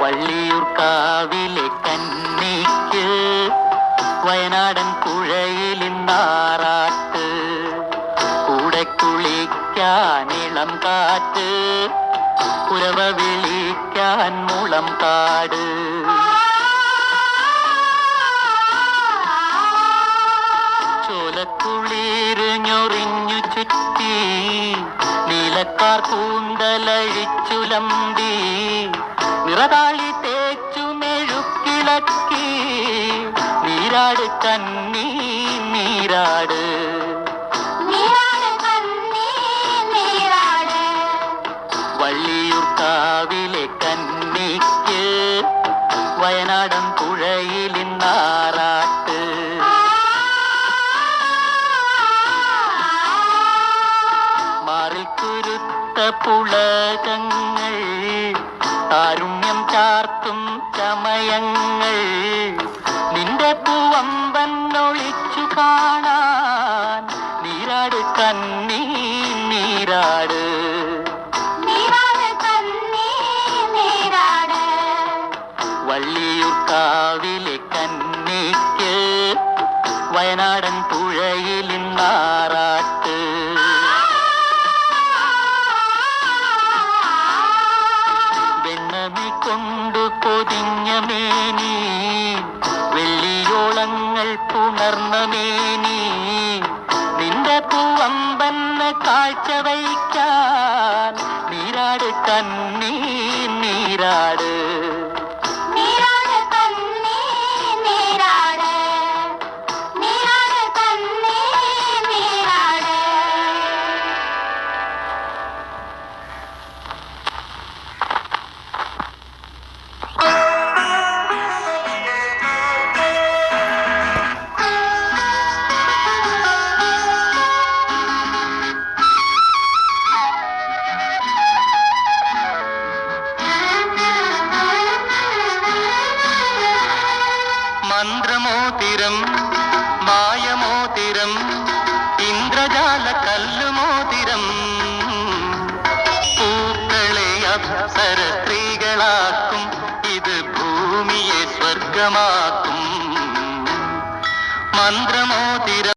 വള്ളിയൂർക്കാവിലെ കന്നിക്ക് വയനാടൻ പുഴയിലിന്നാറാട്ട് കൂടെ കുളിക്കാൻ ഇളം കാറ്റ് കുരവ വിളിക്കാൻ മുളം കാട്. ചോലക്കുളിരിഞ്ഞൊറിഞ്ഞു ചുറ്റി നീലക്കാർ കൂന്തലഴിച്ചുലമ്പി നിറതാളി തേച്ചു മെഴുക്കിളക്കി. നീരാട് കണ്ണീ നീരാട്. വള്ളിയൂർക്കാവിലെ കന്നിക്ക് വയനാടൻ പുഴയിലിന്നാറാട്ട് മാറിൽ കുരുത്ത പുളകങ്ങൾ താരുണ്യം ചാർത്തും ചമയങ്ങൾ. നിന്റെ പൂവമ്പൻ ഒഴിച്ചു കാണാൻ നീരാട് കണ്ണീ നീരാട്. നീരാട് കണ്ണീ നീരാട്. വള്ളിയൂർക്കാവിലെ കന്നിക്ക് വയനാടൻ പുഴയിലിന്നാറാട്ട് പൊതിഞ്ഞ വെള്ളിയോളങ്ങൾ പുണർന്ന മേനി നിന്റെ പൂവമ്പന്ന കാഴ്ച വയ്ക്കാൻ നീരാട് കണ്ണീ മന്ത്രമോതിരം മായമോതിരം ഇന്ദ്രജാല കല്ലുമോതിരം. പൂക്കളെ അപ്സര സ്ത്രീകളാക്കും ഇത് ഭൂമിയെ സ്വർഗമാക്കും മന്ത്രമോതിരം